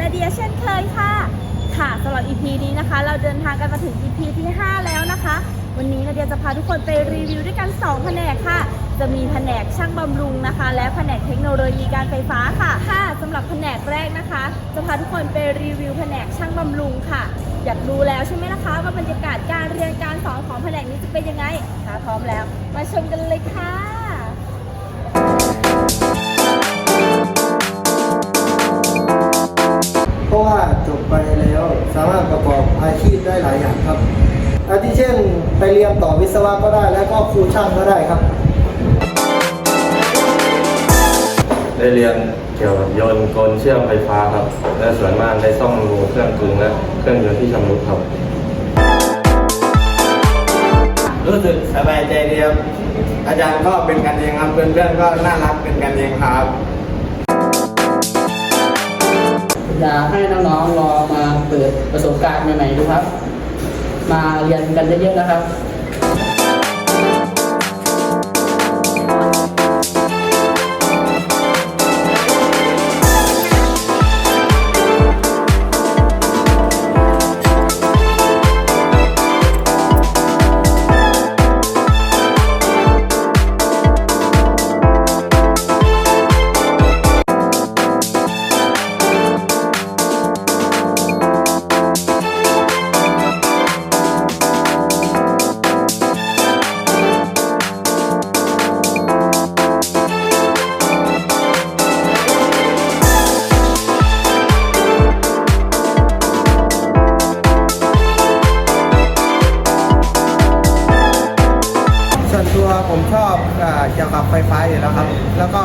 นาเดียเช่นเคยค่ะ ค่ะสำหรับ EP นี้นะคะ เราเดินทางกันมาถึง EP ที่ 5 แล้วนะคะ วันนี้นาเดียจะพาทุกคนไปรีวิวด้วยกัน 2 แผนกค่ะ จะมีแผนกช่างบำรุงนะคะ และแผนกเทคโนโลยีการไฟฟ้าค่ะ ค่ะสำหรับแผนกแรกนะคะ จะพาทุกคนไปรีวิวแผนกช่างบำรุงค่ะ อยากรู้แล้วใช่ไหมนะคะ ว่าบรรยากาศการเรียนการสอนของแผนกนี้จะเป็นยังไงค่ะพร้อมแล้ว มาชมกันเลยค่ะ ราะว่าจบไปแล้วสามารถประกอบอาชีพได้หลายอย่างครับอาทิเช่นไปเรียนต่อวิศวะก็ได้ แล้วก็ครูช่างก็ได้ครับ ได้เรียนเกี่ยวกับโยนต์กลเชื่อมไฟฟ้าครับ และส่วนมากได้ซ่อมบำรุงเครื่องกลึงและเครื่องยนต์ที่ชำรุดครับ รู้สึกสบายใจดีครับอาจารย์ก็เป็นกันเองครับเพื่อนๆก็น่ารักเป็นกันเองครับ อยากให้น้องๆลองมาเปิดประสบการณ์ใหม่ๆดูครับ มาเรียนกันเยอะๆนะครับ ผมชอบอาเกี่ยวกับไฟฟ้าอยู่แล้วครับ แล้วก็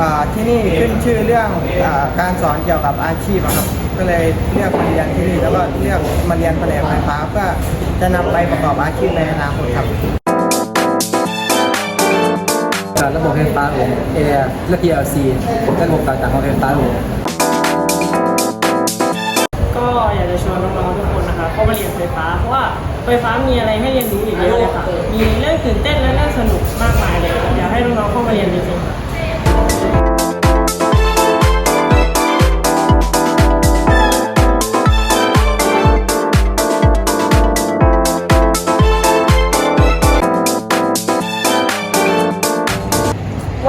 อ่าที่นี่ขึ้นชื่อเรื่องอาการสอนเกี่ยวกับอาชีพอะครับ ก็เลยเลือกมาเรียนที่นี่แล้วก็เลือกมาเรียนแผนกไฟฟ้าเพื่อจะนำไปประกอบอาชีพในอนาคตครับจากระบบไฟฟ้าของ Air และ PLC และระบบต่างๆของไฟฟ้าผมก็อยากจะชวนน้องๆทุกคนนะคะเข้ามาเรียนไฟฟ้าเพราะว่าไฟฟ้ามีอะไรให้เรียนรู้อีกเยอะเลยค่ะ มีเรื่องตื่นเต้น มาเรียนจริง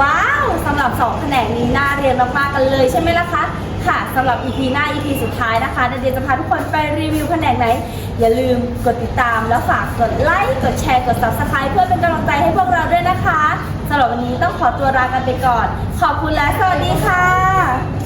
ว้าวสำหรับ2แผนกนี้น่าเรียนมากๆกันเลยใช่ไหมล่ะคะ ค่ะสำหรับ EP หน้า EP สุดท้ายนะคะนเดียจะพาทุกคนไปรีวิวแผนกไหน อย่าลืมกดติดตามแล้วฝากกดไลค์ กดแชร์ กด Subscribe เพื่อเป็นกำลังใจให้พวกเราด้วยนะคะำหรับวันนี้ต้องขอตัวลากันไปก่อน ขอบคุณและสวัสดีค่ะ